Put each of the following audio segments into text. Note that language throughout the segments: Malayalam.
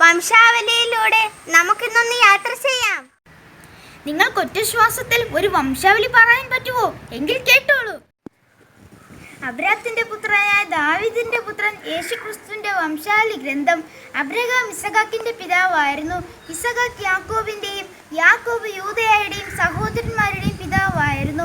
വംശാവലിയിലൂടെ നമുക്കിന്നൊന്ന് യാത്ര ചെയ്യാം. നിങ്ങൾക്ക് ഒറ്റശ്വാസത്തിൽ ഒരു വംശാവലി പറയാൻ പറ്റുമോ? എങ്കിൽ കേട്ടോളൂ. അബ്രാത്തിന്റെ പുത്രനായ ദാവിദിന്റെ പുത്രൻ യേശുക്രിസ്തുവിന്റെ വംശാവലി ഗ്രന്ഥം അബ്രഹാം ഇസഖാക്കിന്റെ പിതാവായിരുന്നു. ഇസഖാക്ക് യാക്കോബിന്റെയും യാക്കോബ് യൂതയായുടെയും സഹോദരന്മാരുടെയും പിതാവായിരുന്നു.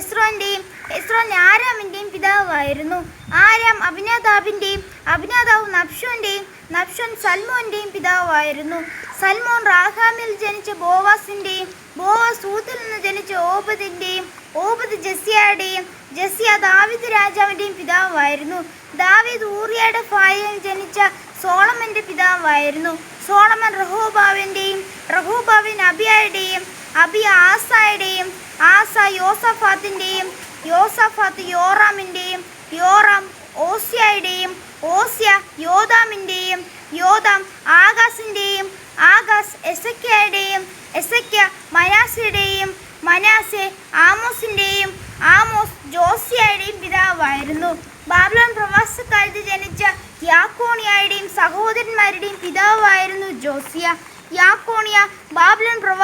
പേരസ് ഹെസ്രോന്റെയും ഹെസ്രോൻ ആരാമിന്റെയും പിതാവായിരുന്നു. ആരാം അഭിനാദാബിന്റെയും അഭിനാതാവ് നബ്ഷോന്റെയും നബ്ഷോൻ സൽമോന്റെയും പിതാവായിരുന്നു. സൽമോൻ റാഹാമിൽ ജനിച്ച ബോവാസിന്റെയും ബോവാസ് ഊത്തിൽ നിന്ന് ജനിച്ച ഓപതിന്റെയും ഓബദ് ജസിയയുടെയും ജസിയ ദാവിദ് രാജാവിന്റെയും പിതാവായിരുന്നു. ദാവിദ് ഊറിയയുടെ ഭാര്യയിൽ ജനിച്ച സോളമന്റെ പിതാവായിരുന്നു. സോളമൻ റഹൂബാവിന്റെയും റഹോബാവിൻ അബിയായുടെയും അബിയ ആസായുടെയും ആസ യോസഫാത്തിന്റെയും യോസഫാത്ത് യോറാമിന്റെയും യോറാം ഓസ്യയുടെയും ഓസ്യ യോദാമിന്റെയും യോദാം ആകാശിന്റെയും ആകാശ് എസക്കയുടെയും എസയ്ക്ക മനാസിയുടെയും മനാസെ ആമോസിന്റെയും ആമോസ് ജോസിയയുടെയും പിതാവായിരുന്നു. ബാബ്ലോൺ പ്രവാസക്കാലത്ത് ജനിച്ച യാക്കോണിയായുടെയും സഹോദരന്മാരുടെയും പിതാവായിരുന്നു ജോസിയ. യാക്കോണിയ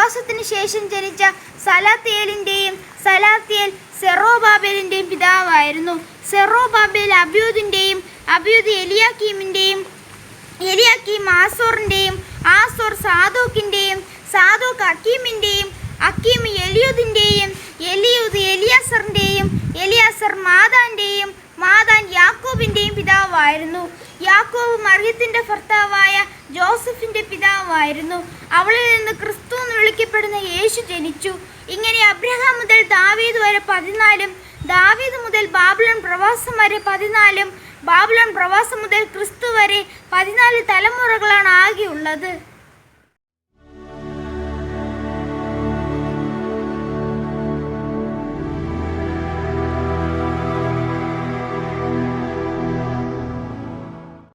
പ്രവാസത്തിന് ശേഷം ജനിച്ച സലാത്തിയേലിന്റെയും സലാത്തിയേൽ സെറോബാബേലിന്റെയും പിതാവായിരുന്നു. സെറോബാബേൽ അബ്യൂദിന്റെയും അബ്യൂദ് എലിയാക്കീമിന്റെയും എലിയാക്കീം ആസോറിന്റെയും ആസോർ സാദോക്കിന്റെയും സാദോക്ക് അക്കീമിന്റെയും അക്കീം എലിയുദിന്റെയും എലിയുദ് എലിയാസറിന്റെയും എലിയാസർ മാതാന്റെയും മാതാൻ യാക്കോബിന്റെയും പിതാവായിരുന്നു. യാക്കോബ് മറിയത്തിന്റെ ഭർത്താവായ ജോസഫിന്റെ പിതാവായിരുന്നു. അവളിൽ നിന്ന് ക്രിസ്തു എന്ന് വിളിക്കപ്പെടുന്ന യേശു ജനിച്ചു. ഇങ്ങനെ അബ്രഹാം മുതൽ ദാവീദ് വരെ പതിനാലും ദാവീദ് മുതൽ ബാബിലോൺ പ്രവാസം വരെ പതിനാലും ബാബിലോൺ പ്രവാസം മുതൽ ക്രിസ്തു വരെ പതിനാല് തലമുറകളാണ് ആകെയുള്ളത്.